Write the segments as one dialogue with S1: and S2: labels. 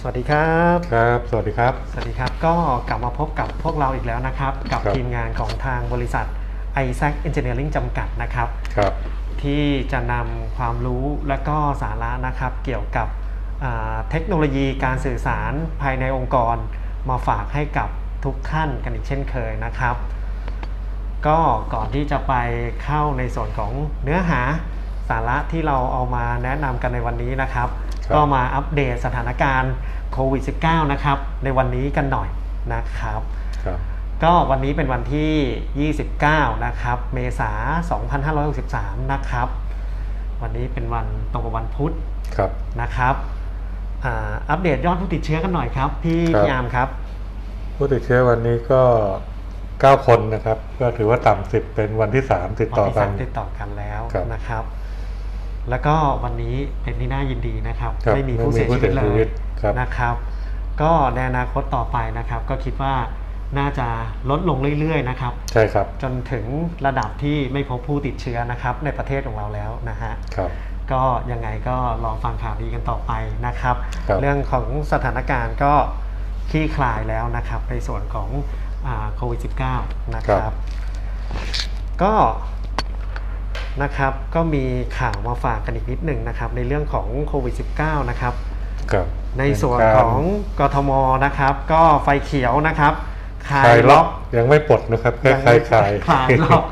S1: สวัสดีครับ
S2: ครับ สวัสดีครับ
S1: สวัสดีครับ ก็กลับมาพบกับพวกเราอีกแล้วนะครับ กับ
S2: ครับ
S1: ทีมงานของทางบริษัท i s a c Engineering จำกัดนะครับ
S2: ครับ
S1: ที่จะนำความรู้และก็สาระนะครับ เกี่ยวกับอ่าเทคโนโลยีการสื่อสารภายในองค์กร มาฝากให้กับทุกท่านกันอีกเช่นเคยนะครับ ก็ก่อนที่จะไปเข้าในส่วนของเนื้อหาสาระที่เราเอามาแนะนำกันในวันนี้นะครับ
S2: ครับ
S1: ก็มาอัปเดตสถานการณ์ โควิด -19 นะครับ ในวันนี้กันหน่อยนะครับ
S2: ครับ
S1: ก็วันนี้เป็นวันที่ 29 นะครับ เมษายน2563 นะครับ วันนี้เป็นวันตรงกับวันพุธ
S2: ครับ
S1: นะครับอ่าอัปเดตยอดผู้ติดเชื้อกันหน่อยครับ พี่
S2: ครับ
S1: พี่อาร์มครับ
S2: ผู้ติดเชื้อวันนี้ก็ 9 คนนะครับ ก็ถือว่าต่ำสิบเป็นวันที่ 3 ติด
S1: วัน
S2: ต่อ
S1: ที่
S2: กั
S1: สานมติดต่อกันแล้ว
S2: ครับ
S1: นะครับ แล้วก็วันนี้เป็นที่น่ายินดีนะครับ
S2: ครับ
S1: ไม่มีผู้เสียชีวิตเล
S2: ไม่มีผู้เสียชีวิ
S1: ย
S2: ตครับ
S1: นะครับ ก็ในอนาคตต่อไปนะครับ ก็คิดว่าน่าจะลดลงเรื่อยๆนะครับ
S2: ใช่ครับ
S1: จนถึงระดับที่ไม่พบผู้ติดเชื้อนะครับ ในประเทศของเราแล้วนะฮะ
S2: ครับ
S1: ก็ยังไงก็รอฟังข่าวดีกันต่อไปนะครับ
S2: ครับ
S1: เรื่องของสถานการณ์ก็คลี่คลายแล้วนะครับ ในส่วนของโควิด -19 นะครับก็ นะครับ ก็มีข่าวมาฝากกันอีกนิดหนึ่งนะครับ ในเรื่องของโควิด -19 นะครับ
S2: ครับ
S1: ในส่วนของกทมนะครับ ก็ไฟเขียวนะครับคลา
S2: คลาย
S1: ย
S2: ล็
S1: ล็
S2: อ
S1: อกก
S2: ยังไม่ปลดนะครับแค่คลายคลาย
S1: คลายล็อก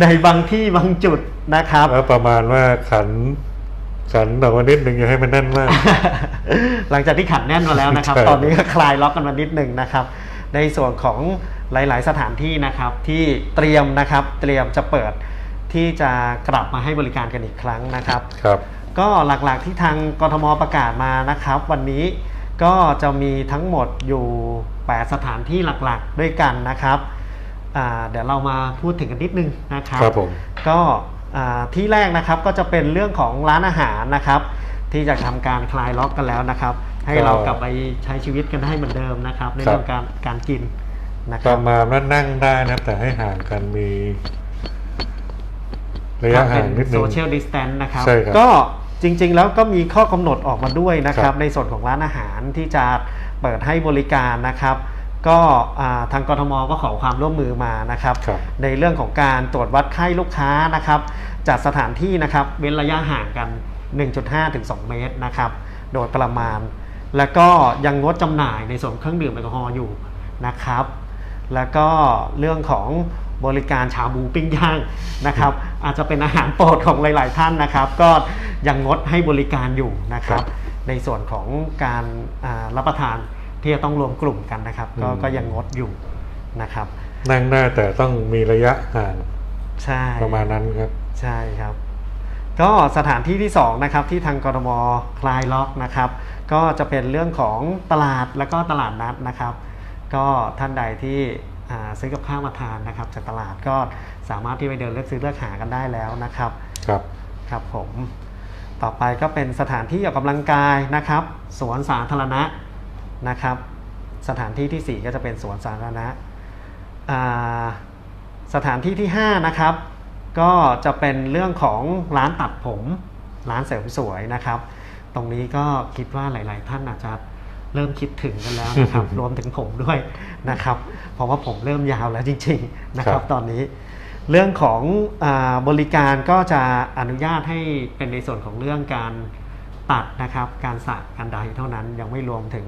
S1: ในบางที่บางจุดนะครับ
S2: แล้วประมาณว่าขันขันออกมานิดนึงอย่าให้มันแน่นมาก
S1: หลังจากที่ขัดแน่นมาแล้วนะครับ
S2: ใช่
S1: ตอนนี้ก็คลายล็อกกันมานิดหนึ่งนะครับ ในส่วนของหลาย ๆ สถานที่นะครับที่เตรียมนะครับ เตรียมจะเปิด ที่จะกลับมาให้บริการกันอีกครั้งนะครับ
S2: ครับ
S1: ก็หลักๆที่ทางกทมประกาศมานะครับ วันนี้ก็จะมีทั้งหมดอยู่ 8 สถานที่หลักๆด้วยกันนะครับอ่าเดี๋ยวเรามาพูดถึงกันนิดนึงนะครับ
S2: ครับผม
S1: ก็อ่าที่แรกนะครับก็จะเป็นเรื่องของร้านอาหารนะครับ ที่จะทำการคลายล็อกกันแล้วนะครับ ให้เรากลับไปใช้ชีวิตกันได้เหมือนเดิมนะครับ ในเรื่องการการกินนะค
S2: ป
S1: รับ
S2: ระมาณว่านั่งได้นะแต่ให้ห่างกันมี ระยะห่างนิดนึ
S1: โซ
S2: ง
S1: เชียลดิสแตนต์นะครับ
S2: ใช่ครับ
S1: ก็จริงๆแล้วก็มีข้อกำหนดออกมาด้วยนะค
S2: ค
S1: รั
S2: รับบ
S1: ในส่วนของร้านอาหารที่จะเปิดให้บริการนะครับ ก็อ่าทางกทมก็ขอความร่วมมือมานะครับ
S2: ครับ
S1: ในเรื่องของการตรวจวัดไข้ลูกค้านะครับจัดสถานที่นะครับเว้นระยะห่างกัน 1.5 ถึง 2 เมตรนะครับ โดยประมาณ แล้วก็ยังงดจำหน่ายในส่วนเครื่องดื่มแอลกอฮอล์อยู่นะครับ แล้วก็เรื่องของบริการชาบูปิ้งย่างนะครับ อาจจะเป็นอาหารโปรดของหลาย ๆ ท่านนะครับ ก็ยังงดให้บริการอยู่นะครับ
S2: ครับ
S1: ในส่วนของการอ่ารับประทานที่จะต้องรวมกลุ่มกันนะครับ ก็
S2: อืม
S1: ก็ยังงดอยู่นะครับ
S2: นั่งได้แต่ต้องมีระยะห่าง
S1: ใช่
S2: ประมาณนั้นครับ
S1: ใช่ครับ ก็สถานที่ที่2นะครับที่ทางกรทมคลายล็อกนะครับ ก็จะเป็นเรื่องของตลาดแล้วก็ตลาดนัดนะครับ ก็ท่านใดที่อ่า ซื้อกับข้าวมาทานนะครับจากตลาดก็สามารถที่ไปเดินเลือกซื้อเลือกหากันได้แล้วนะครับ
S2: ครับ
S1: ครับผม ต่อไปก็เป็นสถานที่ออกกำลังกายนะครับ สวนสาธารณะนะครับ สถานที่ที่ 4 ก็จะเป็นสวนสาธารณะอ่าสถานที่ที่ 5 นะครับ ก็จะเป็นเรื่องของร้านตัดผม ร้านเสริมสวยนะครับ ตรงนี้ก็คิดว่าหลาย ๆ ท่านอาจจะ เริ่มคิดถึงกันแล้วนะครับ รวมถึงผมด้วยนะครับ เพราะว่าผมเริ่มยาวแล้วจริง ๆ นะค
S2: ค
S1: รั
S2: รับบ
S1: ตอนนี้ เรื่องของอาบริการก็จะอนุญาตให้เป็นในส่วนของเรื่องการตัดนะครับ การสระการใดเท่านั้นยังไม่รวมถึง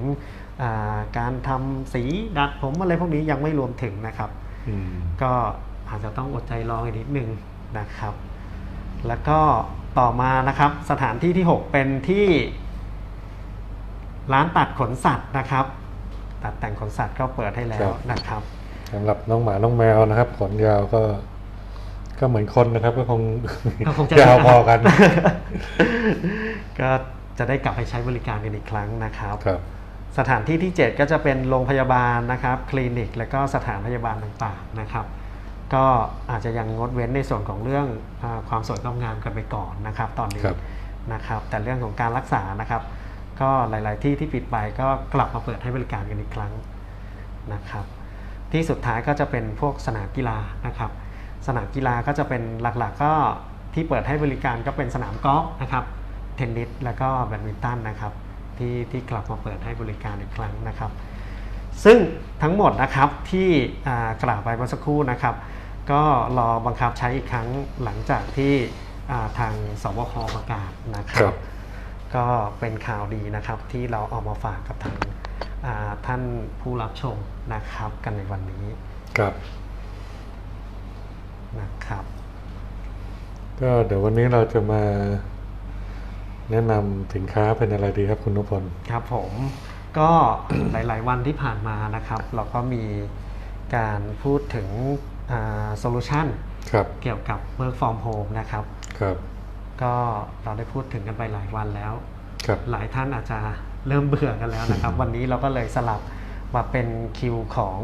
S1: อ่าการทำสีดัดผมอะไรพวกนี้ยังไม่รวมถึงนะครับ
S2: อืม
S1: ก็อาจจะต้องอดใจรออีกนิดนึงนะครับ แล้วก็ต่อมานะครับสถานที่ที่ 6 เป็นที่ ร้านตัดขนสัตว์นะครับ ตัดแต่งขนสัตว์ก็เปิดให้แล้วนะครับ
S2: สำหรับน้องหมาน้องแมวนะครับ ขนยาวก็ก็เหมือนคนนะครับ ก็คง
S1: ก็คงจะ
S2: ยาวพอกัน
S1: ก็จะได้กลับไปใช้บริการกันอีกครั้งนะครับ
S2: ครับ
S1: สถานที่ที่ 7 ก็จะเป็นโรงพยาบาลนะครับ คลินิก และก็สถานพยาบาลต่างๆนะครับ ก็อาจจะยังงดเว้นในส่วนของเรื่องอาความสวยความงามกันไปก่อนนะครับ ตอนนี้
S2: ครับ
S1: นะครับ แต่เรื่องของการรักษานะครับ ก็หลาย ๆ ที่ที่ปิดไปก็กลับมาเปิดให้บริการกันอีกครั้งนะครับ ที่สุดท้ายก็จะเป็นพวกสนามกีฬานะครับ สนามกีฬาก็จะเป็นหลัก ๆ ก็ที่เปิดให้บริการก็เป็นสนามกอล์ฟนะครับ เทนนิสแล้วก็แบดมินตันนะครับ ที่ที่กลับมาเปิดให้บริการอีกครั้งนะครับ ซึ่งทั้งหมดนะครับที่กล่าวไปเมื่อสักครู่นะครับ ก็รอบังคับใช้อีกครั้งหลังจากที่ทางสบคประกาศนะครั
S2: รับบ
S1: ก็เป็นข่าวดีนะครับที่เราเอามาฝากกับทางอ่าท่านผู้รับชมนะครับกันในวันนี้
S2: ครับ
S1: นะครับ
S2: ก็เดี๋ยววันนี้เราจะมาแนะนำสินค้าเป็นอะไรดีครับคุณนุพล
S1: ครับผมก็หลาย ๆ วันที่ผ่านมานะครับ เราก็มีการพูดถึงโซลูชัน
S2: ครับ
S1: เกี่ยวกับ Work from Home นะครับ
S2: ครับ
S1: ก็เราได้พูดถึงกันไปหลายวันแล้ว
S2: ครับ
S1: หลายท่านอาจจะเริ่มเบื่อกันแล้วนะครับ วันนี้เราก็เลยสลับมาเป็นคิวของ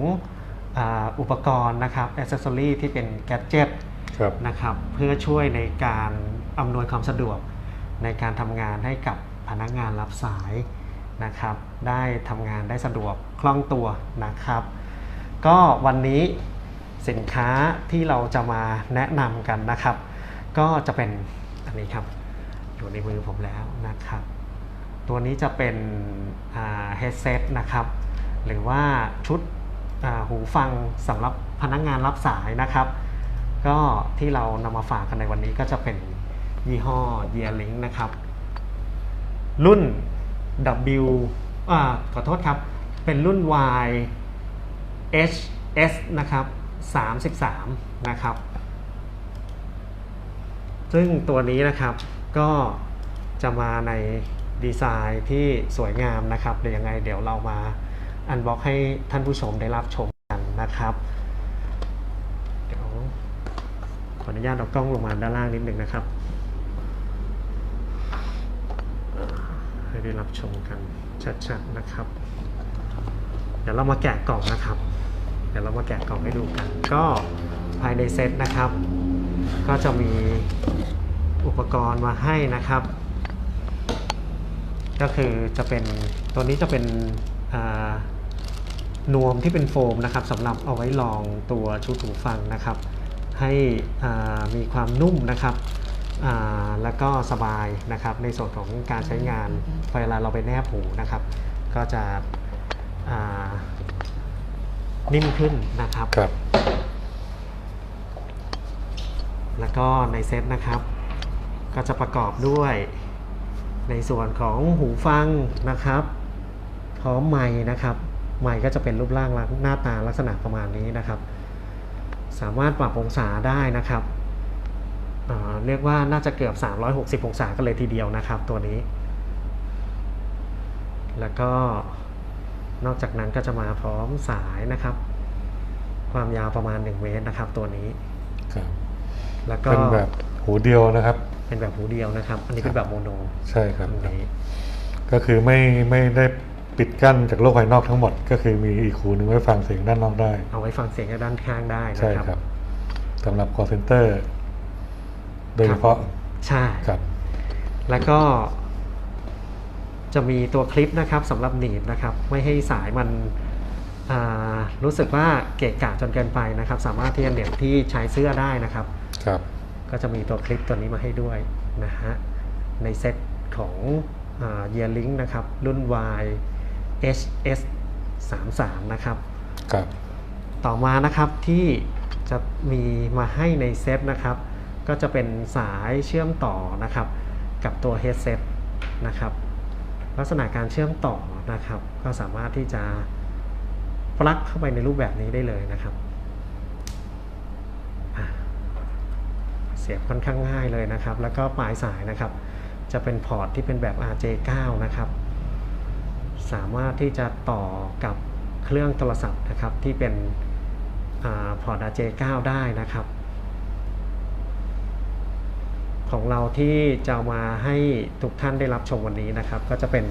S1: อาอุปกรณ์นะครับอ c เซสซอรีที่เป็นแกดเจิต
S2: ครับ
S1: นะครับเพื่อช่วยในการอำนวยความสะดวกในการทำงานให้กับพนักงานรับสายนะครับได้ทำงานได้สะดวกคล่องตัวนะครับ ก็วันนี้สินค้าที่เราจะมาแนะนำกันนะครับ ก็จะเป็น อันนี้ครับ อยู่ในมือผมแล้วนะครับ ตัวนี้จะเป็นเฮดเซตนะครับ หรือว่าชุดหูฟังสำหรับพนักงานรับสายนะครับ ก็ที่เรานำมาฝากกันในวันนี้ก็จะเป็นยี่ห้อ Yearlink นะครับ รุ่น W อขอโทษครับ เป็นรุ่น Y HS นะครับ 33 นะครับ ซึ่งตัวนี้นะครับก็จะมาในดีไซน์ที่สวยงามนะครับเดี๋ยวยังไงเดี๋ยวเรามาอันบ็อกให้ท่านผู้ชมได้รับชมกันนะครับเดี๋ยวขออนุญาตเอากล้องลงมาด้านล่างนิดนึงนะครับ ให้ได้รับชมกันชัดๆนะครับ เดี๋ยวเรามาแกะกล่องนะครับ เดี๋ยวเรามาแกะกล่องให้ดูกัน ก็ภายในเซตนะครับ ก็จะมีอุปกรณ์มาให้นะครับ ก็คือจะเป็นตัวนี้จะเป็นนวมที่เป็นโฟมนะครับสำหรับเอาไว้รองตัวชุดหูฟังนะครับ ให้มีความนุ่มนะครับแล้วก็สบายนะครับในส่วนของการใช้งานเวลาเราไปแนบหูนะครับ ก็จะนิ่มขึ้นนะครับ
S2: ครับ
S1: แล้วก็ในเซตนะครับ ก็จะประกอบด้วย ในส่วนของหูฟังนะครับพร้อมไม้นะครับไม้ก็จะเป็นรูปร่างลักหน้าตาลักษณะประมาณนี้นะครับ สามารถปรับองศาได้นะครับเรียกว่าน่าจะเกือบ 360 องศากันเลยทีเดียวนะครับ ตัวนี้ แล้วก็นอกจากนั้นก็จะมาพร้อมสายนะครับ ความยาวประมาณ 1 เมตรนะครับ ตัวนี้
S2: ครับ
S1: แล้วก็
S2: เป็นแบบหูเดียวนะครับ
S1: เป็นแบบหูเดียวนะครับ อันนี้เป็นแบบโมโน
S2: ใช่ครับ
S1: อัน
S2: ครับ
S1: นี้
S2: ก็คือไม่ไม่ได้ปิดกั้นจากโลกภายนอกทั้งหมด ก็คือมีอีกหูหนึ่งไว้ฟังเสียงด้านนอกได้
S1: เอาไว้ฟังเสียงจากด้านข้างได้
S2: ใช่
S1: นะครับ
S2: ครับสำหรับ call center โดยเฉพาะ
S1: ใช่
S2: ครับ
S1: แล้วก็จะมีตัวคลิปนะครับสำหรับหนีบนะครับ ไม่ให้สายมันอ่ารู้สึกว่าเกะกะจนเกินไปนะครับ สามารถที่จะเหน็บที่ชายเสื้อได้นะครับ
S2: ครับ
S1: ก็จะมีตัวคลิปตัวนี้มาให้ด้วยนะฮะ ในเซตของอ่า Yearlink นะครับ รุ่น Y HS 33นะครับ
S2: ครับ
S1: ต่อมานะครับที่จะมีมาให้ในเซตนะครับ ก็จะเป็นสายเชื่อมต่อนะครับ กับตัว headset นะครับ ลักษณะการเชื่อมต่อนะครับ ก็สามารถที่จะปลั๊กเข้าไปในรูปแบบนี้ได้เลยนะครับอะ เสียบค่อนข้างง่ายเลยนะครับ แล้วก็ปลายสายนะครับ จะเป็นพอร์ตที่เป็นแบบ RJ9 นะครับ สามารถที่จะต่อกับเครื่องโทรศัพท์นะครับที่เป็นอาพอร์ต RJ9 ได้นะครับ ของเราที่จะเอามาให้ทุกท่านได้รับชมวันนี้นะครับ ก็จะเป็น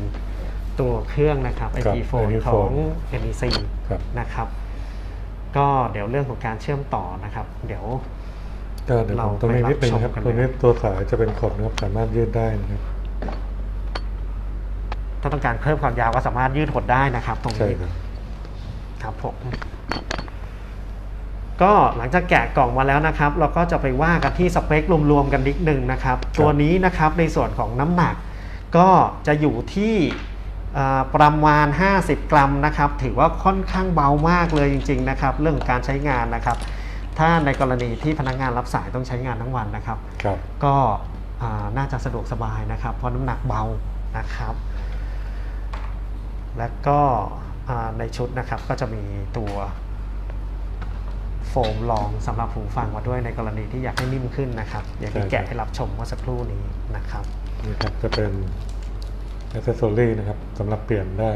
S1: ตัวเครื่องนะครับ
S2: ครับ
S1: IP phone
S2: IP
S1: ของ
S2: phone
S1: NEC
S2: ครับ
S1: นะครับ ก็เดี๋ยวเรื่องของการเชื่อมต่อนะครับ เดี๋ยว
S2: ก็เดี๋ยว
S1: เรา
S2: ผมตรงนี้นิดนึงนะครับ
S1: ไปรับชมกัน
S2: ตรงนี้
S1: เลย
S2: ตัวสายจะเป็นขอบนะครับสามารถยืดได้นะครับ
S1: ถ้าต้องการเพิ่มความยาวก็สามารถยืดหดได้นะครับ ตรง
S2: ใช่
S1: นี้
S2: ครับ
S1: ครับผมก็หลังจากแกะกล่องมาแล้วนะครับ เราก็จะไปว่ากันที่สเปครวมๆกันนิดนึงนะครับ ตัวนี้นะครับในส่วนของน้ำหนัก ก็จะอยู่ที่อ่าประมาณ 50 กรัมนะครับ ถือว่าค่อนข้างเบามากเลยจริง ๆ นะครับ เรื่องของการใช้งานนะครับ ถ้าในกรณีที่พนักงานรับสายต้องใช้งานทั้งวันนะครับ
S2: ครับ
S1: ก็อ่าน่าจะสะดวกสบายนะครับ เพราะน้ำหนักเบานะครับ และก็อ่าในชุดนะครับก็จะมีตัวโฟมรองสำหรับหูฟังมาด้วยในกรณีที่อยากให้นิ่มขึ้นนะครับอย่างที่
S2: ใช่ครับ
S1: แกะให้รับชมเมื่อสักครู่นี้นะครับ
S2: นี่ครับจะเป็นอ c เซสซอรี่นะครับสำหรับเปลี่ยนได้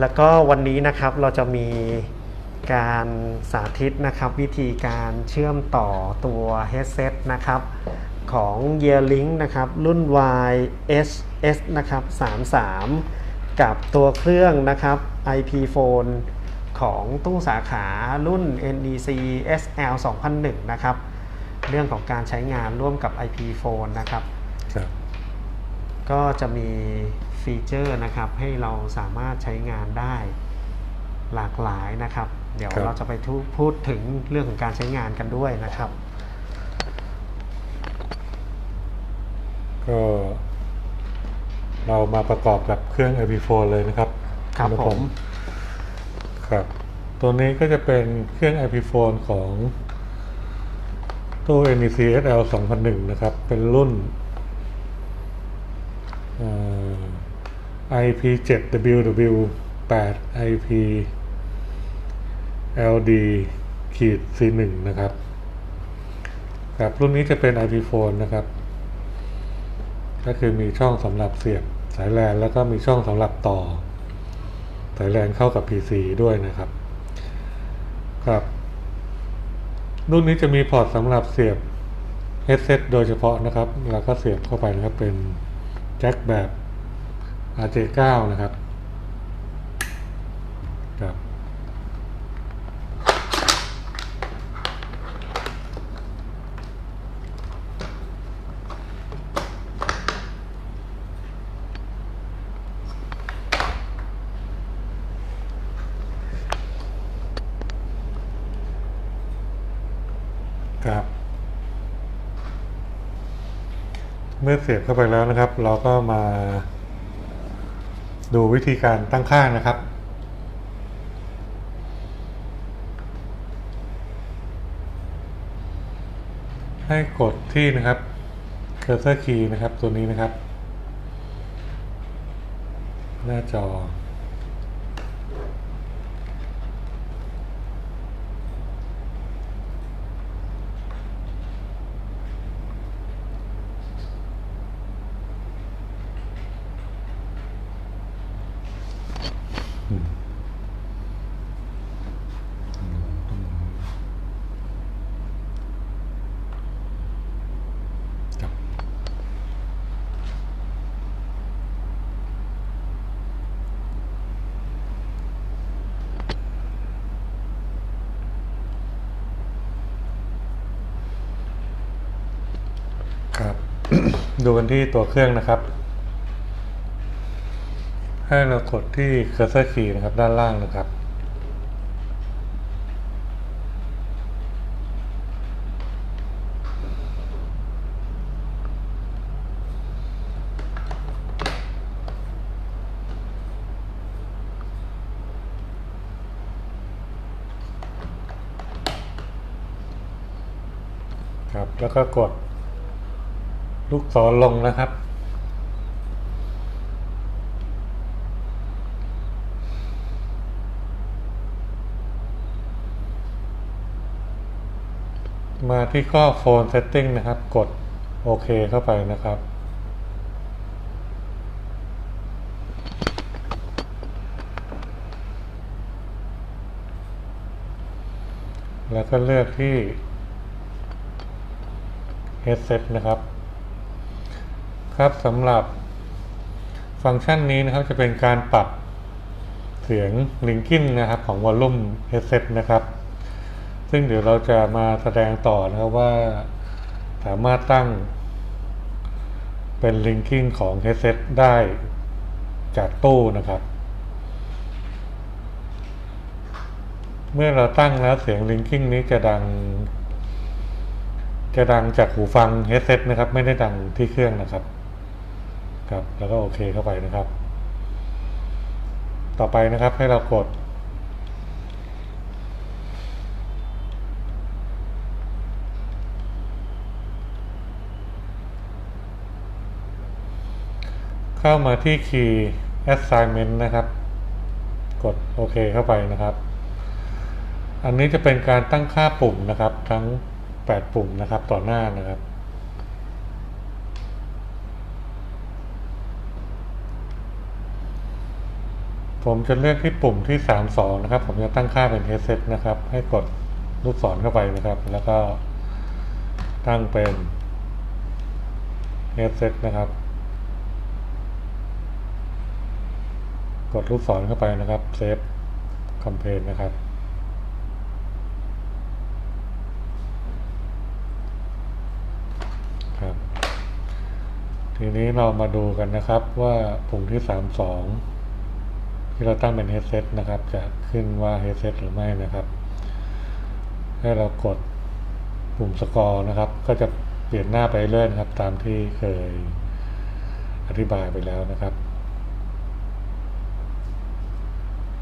S1: แล้วก็วันนี้นะครับเราจะมีการสาธิตนะครับวิธีการเชื่อมต่อตัว headset นะครับของ Yearlink นะครับรุ่น YSS นะครับ33 กับตัวเครื่องนะครับ IP Phone ของตู้สาขารุ่น NEC SL 2001 นะครับ เรื่องของการใช้งานร่วมกับ IP Phone นะครับ
S2: ครับ
S1: ก็จะมีฟีเจอร์นะครับ ให้เราสามารถใช้งานได้หลากหลายนะครับ เดี๋ยว
S2: ครับ
S1: เราจะไปทุพูดถึงเรื่องของการใช้งานกันด้วยนะครับ
S2: ก็เรามาประกอบกับเครื่อง IP4 เลยนะครับ
S1: ครับ
S2: ณ
S1: ผม
S2: ครับ ตัวนี้ก็จะเป็นเครื่อง IP4 ของตู้ NEC SL 2001 นะครับ เป็นรุ่น IP7WW 8 IP LD ขีด C1 นะครับครับรุ่นนี้จะเป็น IP4 นะครับ ก็คือมีช่องสำหรับเสียบสายแลนแล้วก็มีช่องสำหรับต่อ สายแลนเข้ากับ PC ด้วยนะครับครับรุ่นนี้จะมีพอร์ตสำหรับเสียบ headset โดยเฉพาะนะครับ แล้วก็เสียบเข้าไปนะครับเป็น แจ็คแบบ RJ9 นะครับครับ สียบเข้าไปแล้วนะครับ เราก็มา ดูวิธีการตั้งค่านะครับ ให้กดที่นะครับเคอร์เซอร์คีย์นะครับตัวนี้นะครับ หน้าจอ ดูกันที่ตัวเครื่องนะครับ ให้เรากดที่ cursor key นะครับ ด้านล่างนะครับ ครับ แล้วก็กด ลูกศรลงนะครับ มาที่ข้อ Phone Setting นะครับ กดโอเคเข้าไปนะครับ แล้วก็เลือกที่ headset นะครับ ครับสำหรับฟังก์ชันนี้นะครับจะเป็นการปรับเสียง linking นะครับของ volume headset นะครับ ซึ่งเดี๋ยวเราจะมาแสดงต่อนะครับว่าสามารถตั้งเป็น linking ของ headset ได้จากตู้นะครับ เมื่อเราตั้งแล้วเสียง linking นี้จะดัง จะดังจากหูฟัง headset นะครับ ไม่ได้ดังที่เครื่องนะครับ ครับ แล้วก็โอเคเข้าไปนะครับ ต่อไปนะครับให้เรากด เข้ามาที่คีย์ assignment นะครับ กดโอเคเข้าไปนะครับ อันนี้จะเป็นการตั้งค่าปุ่มนะครับ ทั้ง 8 ปุ่มนะครับต่อหน้านะครับ ผมจะเลือกที่ปุ่มที่ 32 นะครับ ผมจะตั้งค่าเป็น headset นะครับ ให้กดลูกศรเข้าไปนะครับ แล้วก็ตั้งเป็น headset นะครับ กดลูกศรเข้าไปนะครับเซฟคอมเพนนะครับ ครับ ทีนี้เรามาดูกันนะครับว่าปุ่มที่ 32 ที่เราตั้งเป็น headset นะครับ จะขึ้นว่า headset หรือไม่นะครับ ให้เรากดปุ่มสกอร์นะครับ ก็จะเปลี่ยนหน้าไปเรื่อยนะครับ ตามที่เคยอธิบายไปแล้วนะครับ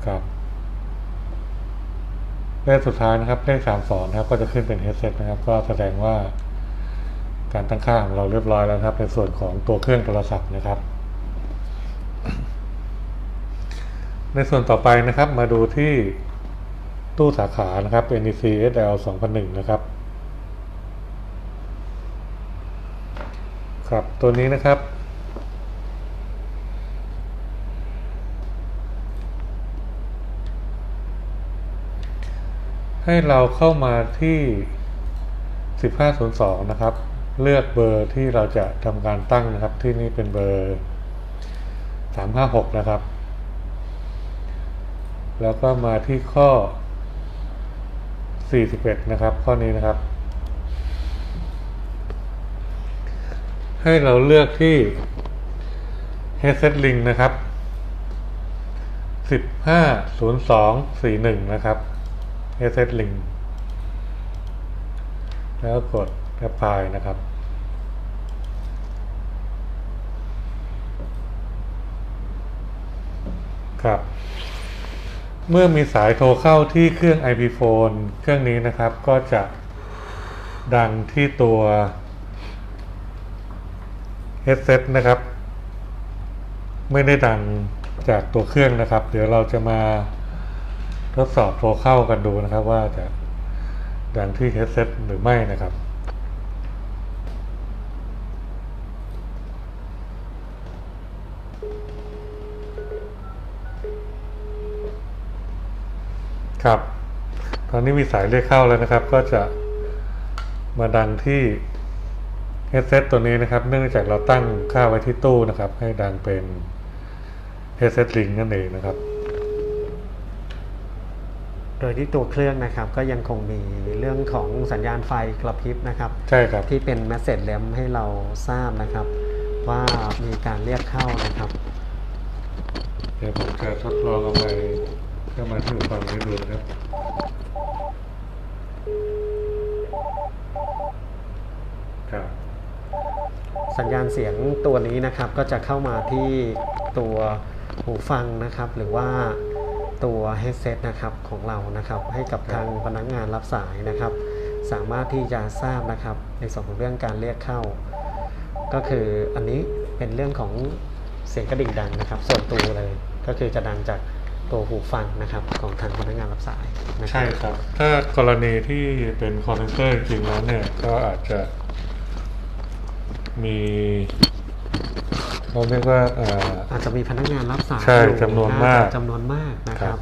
S2: ครับเลขสุดท้ายนะครับเลขสามสองนะครับ ก็จะขึ้นเป็น headset นะครับ ก็แสดงว่าการตั้งค่าของเราเรียบร้อยแล้วนะครับ ในส่วนของตัวเครื่องโทรศัพท์นะครับ ในส่วนต่อไปนะครับมาดูที่ตู้สาขานะครับ NEC SL 2001 นะครับ ครับตัวนี้นะครับ ให้เราเข้ามาที่ 1502 นะครับ เลือกเบอร์ที่เราจะทำการตั้งนะครับที่นี่เป็นเบอร์ 356 นะครับ แล้วก็มาที่ข้อ 41 นะครับ ข้อนี้นะครับ ให้เราเลือกที่ headset link นะครับ 150241 นะครับ headset link แล้วกด apply นะครับครับ เมื่อมีสายโทรเข้าที่เครื่อง IP phone เครื่องนี้นะครับก็จะดังที่ตัว headset นะครับ ไม่ได้ดังจากตัวเครื่องนะครับ เดี๋ยวเราจะมาทดสอบโทรเข้ากันดูนะครับ ว่าจะดังที่ headset หรือไม่นะครับ ครับ ตอนนี้มีสายเรียกเข้าแล้วนะครับ ก็จะมาดังที่ headset ตัวนี้นะครับ เนื่องจากเราตั้งค่าไว้ที่ตู้นะครับ ให้ดังเป็น headset link นั่นเองนะครับ
S1: โดยที่ตัวเครื่องนะครับก็ยังคงมีเรื่องของสัญญาณไฟกระพริบนะครับ
S2: ใช่ครับ
S1: ที่เป็น message lamp ให้เราทราบนะครับ ว่ามีการเรียกเข้านะครับ
S2: เดี๋ยวผมจะทดลองเอาไป เข้ามาที่หูฟังนี้ดูนะครับครับ
S1: สัญญาณเสียงตัวนี้นะครับก็จะเข้ามาที่ตัวหูฟังนะครับ หรือว่าตัว headset นะครับของเรานะครับ ให้กับทางพนักงานรับสายนะครับ สามารถที่จะทราบนะครับ ในส่วนของเรื่องการเรียกเข้า ก็คืออันนี้เป็นเรื่องของเสียงกระดิ่งดังนะครับ ส่วนตัวเลยก็คือจะดังจาก ตัวหูฟังนะครับของทางพนักงานรับสายนะครั
S2: ใช่ครับ ถ้ากรณีที่เป็นคอนเทนเตอร์จริงๆแล้วเนี่ยก็อาจจะมีเขาเรียกว่าเอ่อ
S1: อาจจะมีพนักงานรับสาย
S2: ใช่
S1: อยู่
S2: จำนวนมาก
S1: จำนวนมากนะค
S2: ครั
S1: รับ
S2: บ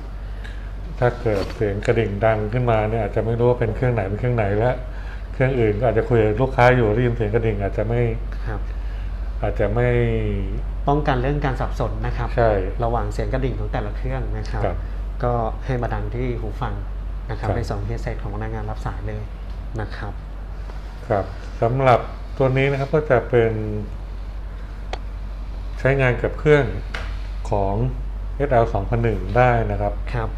S2: ถ้าเกิดเสียงกระดิ่งดังขึ้นมาเนี่ยอาจจะไม่รู้ว่าเป็นเครื่องไหนเป็นเครื่องไหนและเครื่องอื่นก็อาจจะคุยกับลูกค้าอยู่ได้ยินเสียงกระดิ่งอาจจะไม่
S1: ครับ
S2: อาจจะไม่
S1: ป้องกันเรื่องการสับสนนะครับ
S2: ใช่
S1: ระหว่างเสียงกระดิ่งของแต่ละเครื่องนะครับ
S2: ครับ
S1: ก็ให้มาดังที่หูฟังนะครับ
S2: ครับ
S1: ในสองเฮดเซตของพนักงานรับสายเลยนะครับ
S2: ครับสำหรับตัวนี้นะครับก็จะเป็น ใช้งานกับเครื่องของ SL 2001ได้นะครับ
S1: ครับ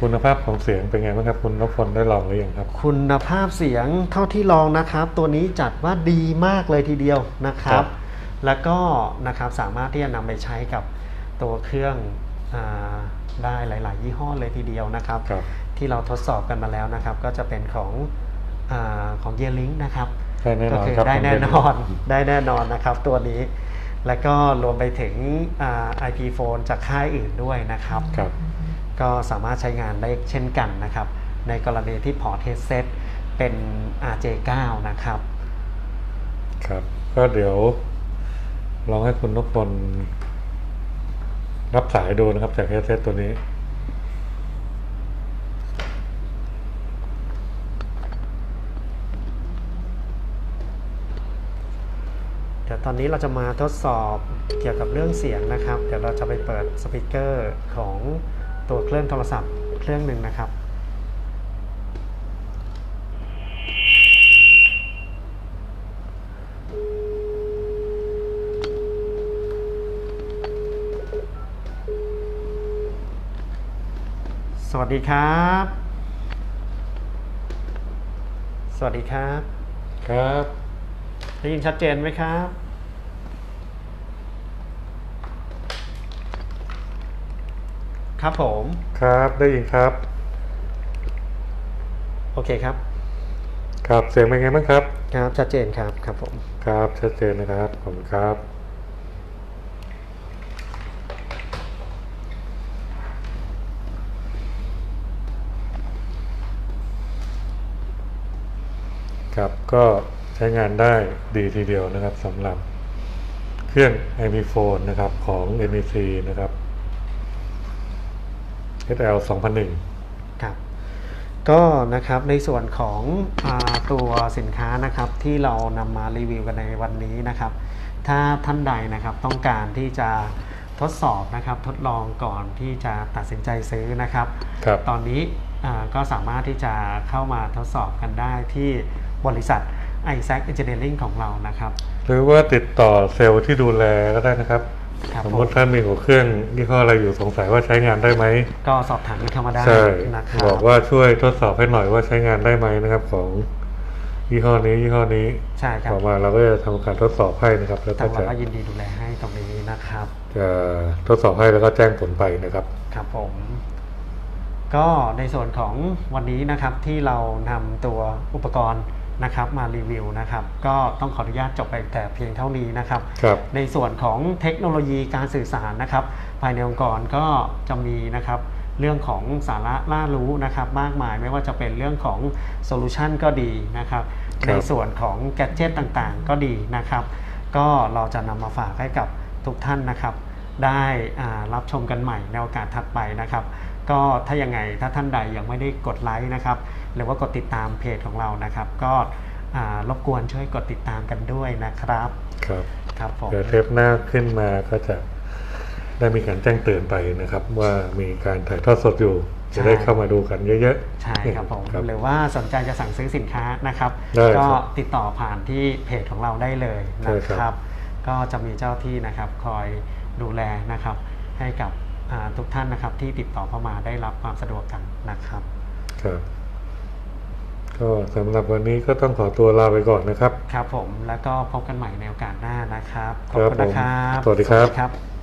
S2: คุณภาพของเสียงเป็นไงบ้างครับคุณนพพลได้ลองหรือยังครับ
S1: คุณภาพเสียงเท่าที่ลองนะครับ ตัวนี้จัดว่าดีมากเลยทีเดียวนะค
S2: ครั
S1: รับ
S2: บ
S1: แล้วก็นะครับสามารถที่จะนำไปใช้กับตัวเครื่องอาได้หลาย ๆ ยี่ห้อเลยทีเดียวนะครับ
S2: ครับ
S1: ที่เราทดสอบกันมาแล้วนะครับ ก็จะเป็นของอาของเยลิงนะครับ
S2: ได้แน่น
S1: ก็
S2: อน
S1: คือ
S2: ครับ
S1: ได้
S2: ผม
S1: แน่
S2: เรีย
S1: นอนได้แน่นอนนะครับตัวนี้ แล้วก็รวมไปถึงอ่า IP phone จากค่ายอื่นด้วยนะครับ
S2: ครับ
S1: ก็สามารถใช้งานได้เช่นกันนะครับ ในกรณีที่พอร์ตเฮดเซตเป็น RJ9 นะครับ
S2: ครับ ก็เดี๋ยว ลองให้คุณนพพลรับสายดูนะครับจากเฮดเซตตัวนี้
S1: เดี๋ยวตอนนี้เราจะมาทดสอบเกี่ยวกับเรื่องเสียงนะครับ เดี๋ยวเราจะไปเปิดสปีกเกอร์ของตัวเครื่องโทรศัพท์เครื่องหนึ่งนะครับ วัสดีครับ สวัสดีครับ
S2: ครับ
S1: ได้ยินชัดเจนไหมครับ ครับผม
S2: ครับได้ยินครับ
S1: โอเคครับ
S2: ครับเสียงเป็นไงบ้างครับ
S1: ครับ ชัดเจนครับ ครับผม
S2: ครับชัดเจนนะครับขอบคุณครับ ครับก็ใช้งานได้ดีทีเดียวนะครับสำหรับเครื่อง i p h o n e นะครับของ NEC นะครับ SL 2001
S1: ครับ ก็นะครับในส่วนของอาตัวสินค้านะครับที่เรานำมารีวิวกันในวันนี้นะครับ ถ้าท่านใดนะครับต้องการที่จะทดสอบนะครับทดลองก่อนที่จะตัดสินใจซื้อนะครับ
S2: ครับ
S1: ตอนนี้อ่าก็สามารถที่จะเข้ามาทดสอบกันได้ที่ บริษัท i s a c Engineering ของเรานะครับ
S2: หรือว่าติดต่อเซลล์ที่ดูแลก็ได้นะครับ
S1: ครับ
S2: สม
S1: ผม
S2: ติถ้ามีหัวเครื่องยี่ห้ออะไรอยู่สงสัยว่าใช้งานได้ไหม
S1: ก็สอบถามกันเข้ามาได้
S2: ใช่
S1: นะครับ
S2: บอกว่าช่วยทดสอบให้หน่อยว่าใช้งานได้ไหมนะครับ ของยี่ห้อนี้ยี่ห้อนี้
S1: ใช่ครับ
S2: ต่อมาเราก็จะทำการทดสอบให้นะครับ แล้ว
S1: ทา
S2: ก็
S1: งเรา
S2: จะ
S1: ก็ยินดีดูแลให้ตรงนี้นะครับ
S2: จะทดสอบให้แล้วก็แจ้งผลไปนะครับ
S1: ครับผม ก็ในส่วนของวันนี้นะครับที่เรานำตัวอุปกรณ์ นะครับมารีวิวนะครับก็ต้องขออนุญาตจบไปแต่เพียงเท่านี้นะครับ
S2: ครับ
S1: ในส่วนของเทคโนโลยีการสื่อสารนะครับ ภายในองค์กรก็จะมีนะครับเรื่องของสาระล่ารู้นะครับมากมายไม่ว่าจะเป็นเรื่องของโซลูชันก็ดีนะครับ
S2: ครับ
S1: ในส่วนของแกดเจิตต่างๆ ก็ดีนะครับ ก็เราจะนำมาฝากให้กับทุกท่านนะครับ ได้อ่ารับชมกันใหม่ในโอกาสถัดไปนะครับ ก็ถ้ายังไงถ้าท่านใดยังไม่ได้กดไลค์นะครับหรือว่ากดติดตามเพจของเรานะครับ ก็อ่ารบกวนช่วยกดติดตามกันด้วยนะครับ
S2: ครับ
S1: ครับผม
S2: เดี๋ยวเทปหน้าขึ้นมาก็จะได้มีการแจ้งเตือนไปนะครับ ว่ามีการถ่ายทอดสดอยู่จะได้เข้ามาดูกันเยอะๆ
S1: ใช่ครับผม
S2: ครับ
S1: หรือว่าสนใจจะสั่งซื้อสินค้านะครับ
S2: ได้ครับ
S1: ก็ติดต่อผ่านที่เพจของเราได้เลย
S2: ใช่
S1: นะ
S2: ครั
S1: ครับ
S2: บ
S1: ก็จะมีเจ้าที่นะครับคอยดูแลนะครับให้กับอ่า ทุกท่านนะครับที่ติดต่อเข้ามาได้รับความสะดวกกันนะครับ
S2: ครับก็สำหรับวันนี้ก็ต้องขอตัวลาไปก่อนนะครับ
S1: ครับผมแล้วก็พบกันใหม่ในโอกาสหน้านะครับข
S2: ค
S1: อบ
S2: รับ
S1: คุณนะครับ
S2: ผมสวัสดีครับ
S1: ครับ